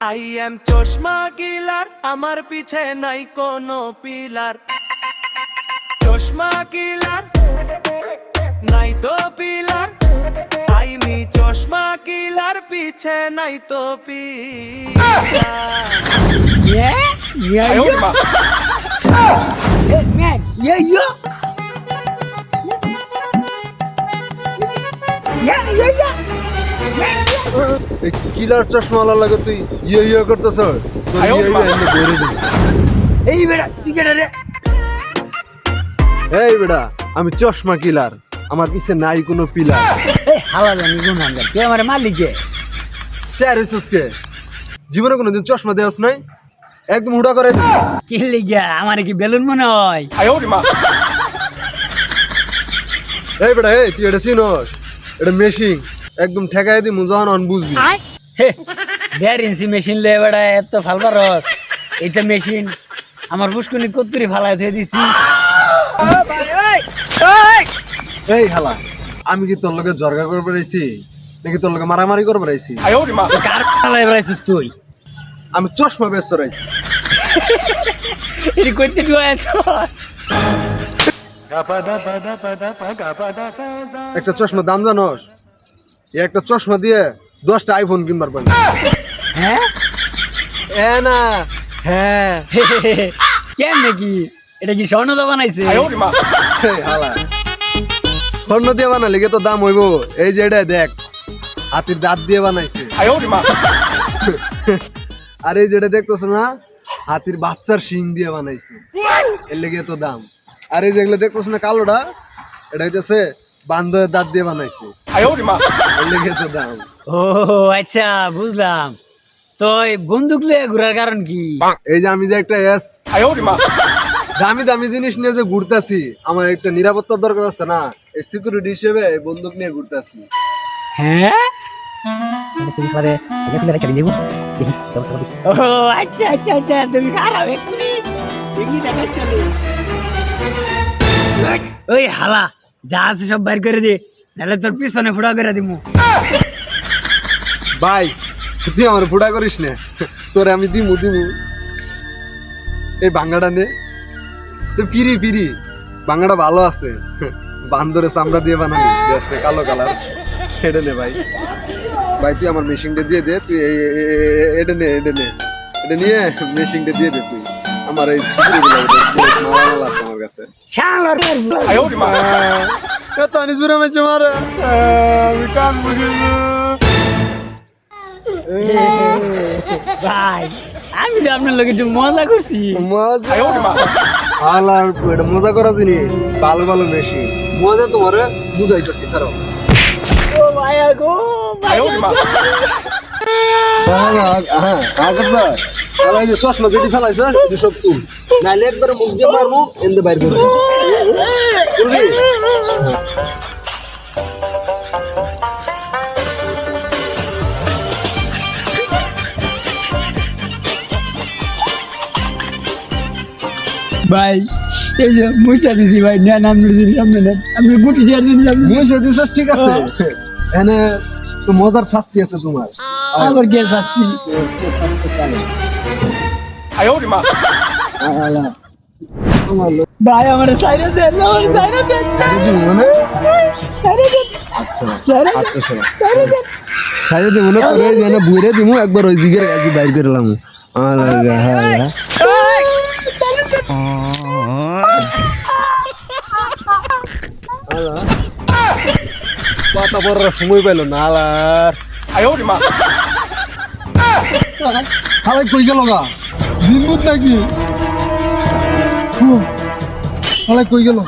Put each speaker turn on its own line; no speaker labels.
I am চশমা কিলার আমার পিছে নাই কোনো পিলার চশমা কিলার নাই তো পিলার আই মি চশমা কিলার পিছে নাই তো পিলার
Yeah? Yeah, yeah.
এই কিলার চশমাওয়ালা লাগে তুই ইয়ে ইয়ে করতেছ? ইয়ে ইয়ে।
এই বেটা তুই কেটে রে?
এই বেটা আমি চশমা কিলার। আমার পিছে নাই কোনো পিলার।
এই হালা জানি আনবে তুই আমার মালিকে
চার হইছিসকে জীবনে কোনোদিন চশমা দেওয়াস নাই? একদম হুড়া করে।
কি লিগা আমার কি বেলুন মনে হয়?
এই বেটা এই তুই এটা চিনস। এটা মেশিন। একদম ঠেকাই দিমু যখন অন বুঝবি।
হে দেড় ইঞ্চি মেশিন লয়ে বেড়া এত ফালবার রস। এইটা মেশিন আমার পুষ্কুনি কত্তুরি ফালাই থয়ে দিছি।
এই হালা আমি কি তোর লগে জর্গা করে বেড়াইছি? নাকি তোর লগে মারামারি করে বেড়াইছি?
কার ফালাই বেড়াইছিস তুই?
আমি চশমা ব্যস্ত রয়েছি।
এটি করতে ডুয়াছ
একটা চশমা দাম জানোস? একটা চশমা দিয়ে দশটা আইফোন কিনবার পারি।
হ্যাঁ?
এ না হ্যাঁ।
কেন নাকি এটা কি স্বর্ণ দা বানাইছে?
স্বর্ণ দিয়ে বানালে কি তো দাম হইব? এই যে এটা দেখ হাতির দাঁত দিয়ে বানাইছে। আর এই যেটা দেখতেছ না হাতির বাচ্চার শিং দিয়ে বানাইছে। এর লেগে তো দাম। আর এই যেগুলো দেখতেছ না কালোটা এটা হইতেছে বান্ধবের দাঁত দিয়ে বানাইছে। দাম।
ও আচ্ছা বুঝলাম। তো এই বন্দুক লয়ে ঘুরার কারণ কি?
এই যে আমি যে একটা এস দামি দামি জিনিস নিয়ে যে ঘুরতাছি আমার একটা নিরাপত্তার দরকার আছে না এই সিকিউরিটি হিসেবে এই বন্দুক নিয়ে ঘুরতাছি।
হ্যাঁ? ও আচ্ছা আচ্ছা আচ্ছা তুমি খারাপ এক মিনিট। দেখা চলে ওই হালা যা আছে সব বাইর করে দে নাহলে তোর পিছনে ফুটা করে দিমু
ভাই তুই আমার ফুটা করিস না তোরে আমি দিমু দিমু এই বাঙ্গাটা নে তো ফিরি ফিরি বাঙ্গাটা ভালো আছে বান্দরে চামড়া দিয়ে দেশটা কালো কালার এটা নে ভাই ভাই তুই আমার মেশিনটা দিয়ে দে তুই এটা নে এটা নে এটা নিয়ে মেশিনটা দিয়ে দে তুই আমার এই আমার কাছে।
শালার
জুড়ে মেছে মারে আমি কান বুঝে
ভাই আমি তো আপনার লোক একটু মজা করছি।
মজা? আলার এটা মজা করা জিনিস ভালো ভালো মেশিন। মজা তোমার বুঝাইতেছি কারও
ও ভাইয়া গো।
হ্যাঁ আগে তো আলাই যে চশমা যেটি ফেলাইছ এটি সব তুল নাইলে একবার মুখ দিয়ে বাইর বুঝলি
ভাই এই যে মুছা দিছি ভাই দিন আপনি নেন আপনি গুটি দিয়ে দিন আপনি
মুছে দিছ ঠিক আছে। এনে তো মজার শাস্তি আছে তোমার।
আবার
তোমার লোক
ভাই আমার সাইডে দেন আমার সাইডে দেন
মানে?
সাইডে দেন
শোনো
সাইডে দেন।
সাইজে দিব না তোরে যেন বুইরে দিমু একবার ওই জিগের আজি বাইর করে লামু। আলাগা হ্যাঁ পাতা পড়ার সময় পাইলো না আলার। হালাই কই গেল গা? জিনবুত নাকি? হালাই কই গেল?